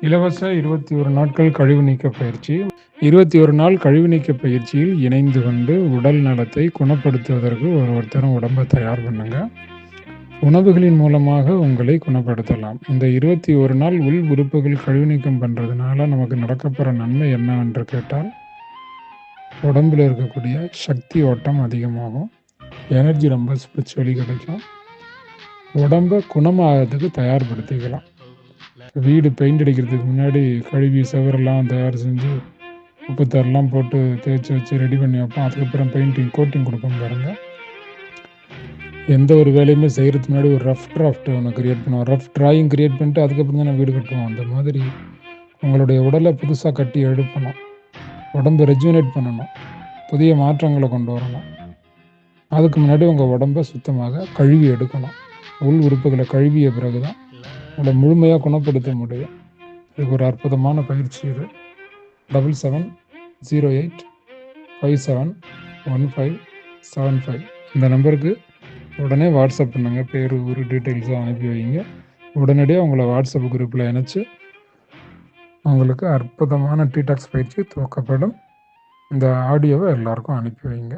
இலவச இருபத்தி ஒரு நாட்கள் கழிவு நீக்க பயிற்சி. இருபத்தி ஒரு நாள் கழிவு நீக்க பயிற்சியில் இணைந்து கொண்டு உடல் நலத்தை குணப்படுத்துவதற்கு ஒரு ஒருத்தரும் உடம்பை தயார் பண்ணுங்க. உணவுகளின் மூலமாக உங்களை குணப்படுத்தலாம். இந்த இருபத்தி ஒரு நாள் உள் உறுப்புகள் கழிவு நீக்கம் பண்ணுறதுனால நமக்கு நடக்கப்போகிற நன்மை என்னவென்று கேட்டால் உடம்பில் இருக்கக்கூடிய சக்தி ஓட்டம் அதிகமாகும். எனர்ஜி ரொம்ப ஸ்பிரிச்சுவலி கிடைக்கும். உடம்பை குணமாகிறதுக்கு தயார்படுத்திக்கலாம். வீடு பெயிண்ட் அடிக்கிறதுக்கு முன்னாடி கழுவி செவரெல்லாம் தயார் செஞ்சு உப்புத்தரெல்லாம் போட்டு தேய்ச்சி வச்சு ரெடி பண்ணி வைப்போம். அதுக்கப்புறம் பெயிண்டிங் கோட்டிங் கொடுப்போம் பாருங்கள் எந்த ஒரு வேலையுமே செய்கிறதுக்கு முன்னாடி ஒரு ரஃப் டிராஃப்ட் ஒன்று க்ரியேட் பண்ணுவோம். ரஃப் ட்ராயிங் க்ரியேட் பண்ணிட்டு அதுக்கப்புறம் தான் வீடு கட்டுவோம். அந்த மாதிரி உங்களுடைய உடலை புதுசாக கட்டி எழுப்பணும் உடம்பு ரெஜுனேட் பண்ணணும். புதிய மாற்றங்களை கொண்டு வரணும். அதுக்கு முன்னாடி உங்கள் உடம்பை சுத்தமாக கழுவி எடுக்கணும். உள் உறுப்புகளை கழுவிய பிறகு தான் உங்களை முழுமையாக குணப்படுத்த முடியும். இதுக்கு ஒரு அற்புதமான பயிற்சி இது. Double seven zero eight five seven one five seven five இந்த நம்பருக்கு உடனே வாட்ஸ்அப் பண்ணுங்கள் பேர் ஊர் டீட்டெயில்ஸும் அனுப்பி வைங்க. உடனடியாக உங்களை வாட்ஸ்அப் குரூப்பில் இணைச்சி உங்களுக்கு அற்புதமான டீடாக்ஸ் பயிற்சி துவக்கப்படும். இந்த ஆடியோவை எல்லாருக்கும் அனுப்பி வைங்க.